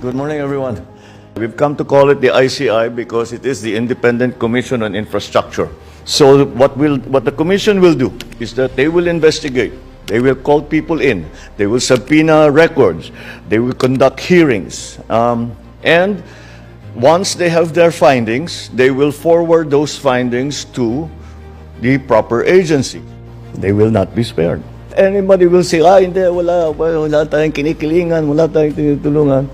Good morning, everyone. We've come to call it the ICI because it is the Independent Commission on Infrastructure. So what will what the commission will do is that they will investigate. They will call people in. They will subpoena records. They will conduct hearings. Um, and once they have their findings, they will forward those findings to the proper agency. They will not be spared. Anybody will say, ah, hindi, wala, wala tayong kinikilingan, wala tayong tinutulungan.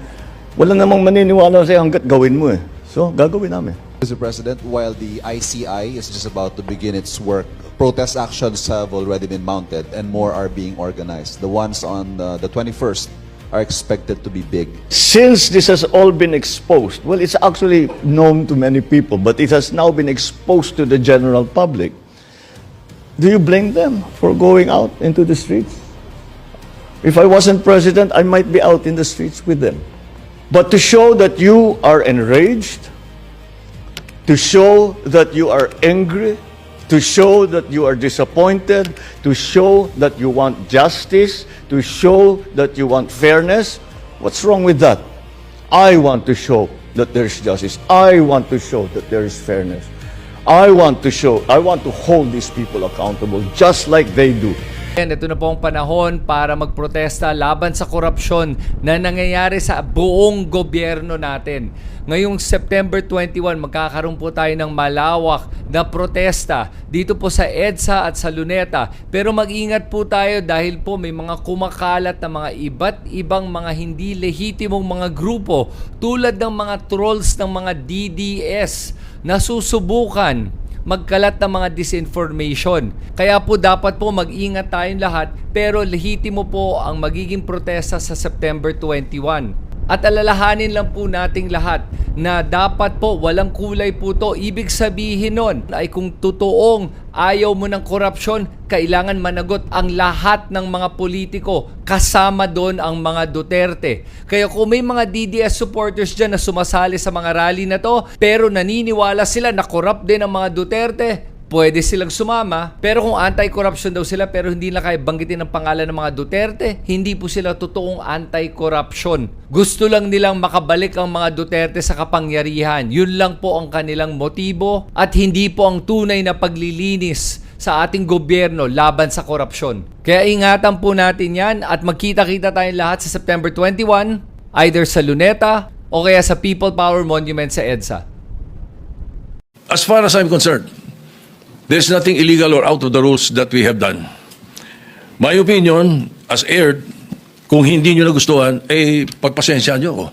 Wala namang maniniwala sa'yo hanggat gawin mo eh. So, gagawin namin. Mr. President, while the ICI is just about to begin its work, protest actions have already been mounted and more are being organized. The ones on uh, the 21st are expected to be big. Since this has all been exposed, well, it's actually known to many people, but it has now been exposed to the general public. Do you blame them for going out into the streets? If I wasn't president, I might be out in the streets with them. But to show that you are enraged, to show that you are angry, to show that you are disappointed, to show that you want justice, to show that you want fairness, what's wrong with that? I want to show that there's justice. I want to show that there is fairness. I want to show, I want to hold these people accountable just like they do. And ito na po ang panahon para magprotesta laban sa korupsyon na nangyayari sa buong gobyerno natin. Ngayong September 21, magkakaroon po tayo ng malawak na protesta dito po sa EDSA at sa Luneta. Pero mag-ingat po tayo dahil po may mga kumakalat na mga iba't ibang mga hindi lehitimong mga grupo tulad ng mga trolls ng mga DDS na susubukan magkalat ng mga disinformation. Kaya po dapat po mag-ingat tayong lahat pero lehitimo po ang magiging protesta sa September 21. At alalahanin lang po nating lahat na dapat po walang kulay po to. Ibig sabihin nun ay kung totoong ayaw mo ng korupsyon, kailangan managot ang lahat ng mga politiko. Kasama doon ang mga Duterte. Kaya kung may mga DDS supporters dyan na sumasali sa mga rally na to, pero naniniwala sila na corrupt din ang mga Duterte, pwede silang sumama. Pero kung anti-corruption daw sila pero hindi na kaya banggitin ang pangalan ng mga Duterte, hindi po sila totoong anti-corruption. Gusto lang nilang makabalik ang mga Duterte sa kapangyarihan. Yun lang po ang kanilang motibo at hindi po ang tunay na paglilinis sa ating gobyerno laban sa korupsyon. Kaya ingatan po natin yan at magkita-kita tayong lahat sa September 21 either sa Luneta o kaya sa People Power Monument sa EDSA. As far as I'm concerned, there's nothing illegal or out of the rules that we have done. My opinion, as aired, kung hindi nyo nagustuhan, eh, pagpasensya nyo ako.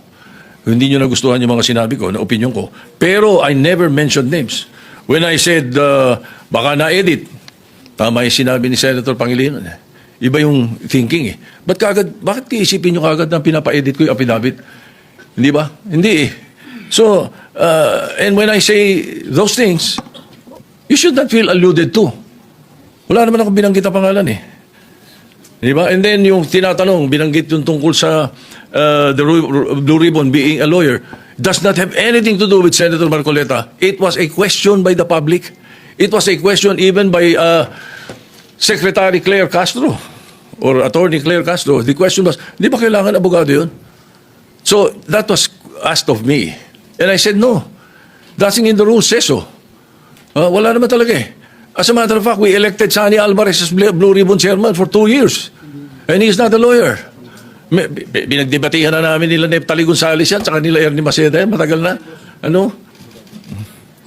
Kung hindi nyo nagustuhan yung mga sinabi ko, na opinion ko. Pero I never mentioned names. When I said, uh, baka na-edit, tama yung sinabi ni Senator Pangilinan. eh. Iba yung thinking eh. Ba't kagad, bakit iisipin nyo kagad na pinapa-edit ko yung affidavit? Hindi ba? Hindi eh. So, uh, and when I say those things, you should not feel alluded to. Wala naman akong binanggit na pangalan eh. Di ba? And then yung tinatanong, binanggit yung tungkol sa uh, the Blue Ribbon being a lawyer, does not have anything to do with Senator Marcoleta. It was a question by the public. It was a question even by uh, Secretary Claire Castro or Attorney Claire Castro. The question was, di ba kailangan abogado yun? So that was asked of me. And I said, no. Nothing in the rules says so. Uh, wala naman talaga eh. As a matter of fact, we elected Sani Alvarez as Bl- Blue Ribbon Chairman for two years. And he's not a lawyer. Binagdebatihan na namin nila Neptali Gonzales yan, saka nila Ernie Maceda yan, matagal na. Ano?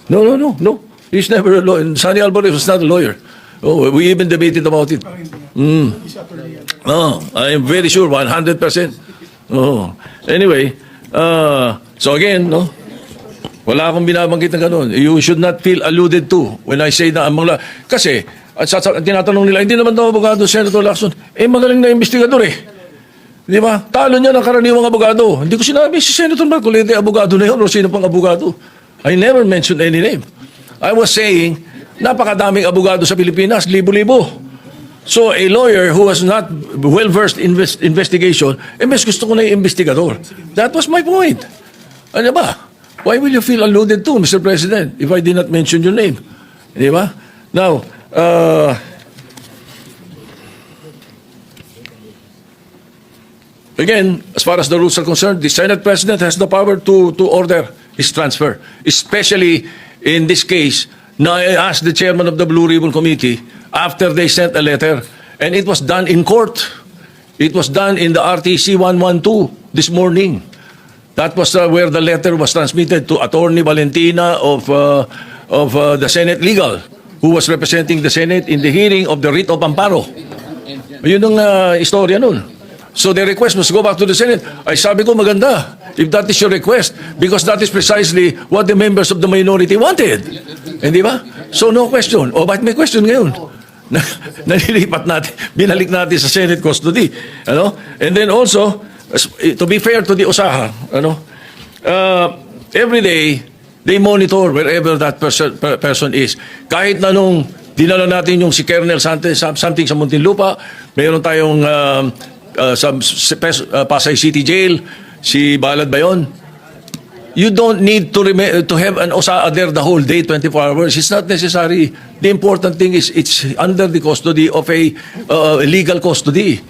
No, no, no, no. He's never a lawyer. Sani Alvarez was not a lawyer. Oh, we even debated about it. Mm. Oh, I am very sure, 100%. Oh. Anyway, uh, so again, no? Wala akong binabanggit ng ganun. You should not feel alluded to when I say na ang mga... Kasi, at sa, tinatanong nila, hindi naman daw abogado, Senator Lacson. Eh, magaling na investigador eh. Di ba? Talo niya ng karaniwang abogado. Hindi ko sinabi si Senator Marcolete, abogado na yun o sino pang abogado. I never mentioned any name. I was saying, napakadaming abogado sa Pilipinas, libo-libo. So, a lawyer who was not well-versed in invest- investigation, eh, mas gusto ko na yung investigador. That was my point. Ano ba? Why will you feel alluded to, Mr. President, if I did not mention your name? Di ba? Now, uh, again, as far as the rules are concerned, the Senate President has the power to, to order his transfer. Especially in this case, na I asked the chairman of the Blue Ribbon Committee after they sent a letter, and it was done in court. It was done in the RTC 112 this morning. That was uh, where the letter was transmitted to Attorney Valentina of, uh, of uh, the Senate Legal, who was representing the Senate in the hearing of the writ of amparo. Yun ang uh, istorya nun. So the request was go back to the Senate. Ay sabi ko maganda, if that is your request, because that is precisely what the members of the minority wanted. Hindi ba? So no question. O bakit may question ngayon? Na, nalilipat natin, binalik natin sa Senate custody. Ano? And then also, to be fair to the Osaha, ano? Uh, every day, they monitor wherever that person, per- person is. Kahit na nung dinala natin yung si Colonel something sa Muntinlupa, mayroon tayong um, uh, sa uh, Pasay City Jail, si Balad ba yun? You don't need to to have an OSAA there the whole day, 24 hours. It's not necessary. The important thing is it's under the custody of a uh, legal custody.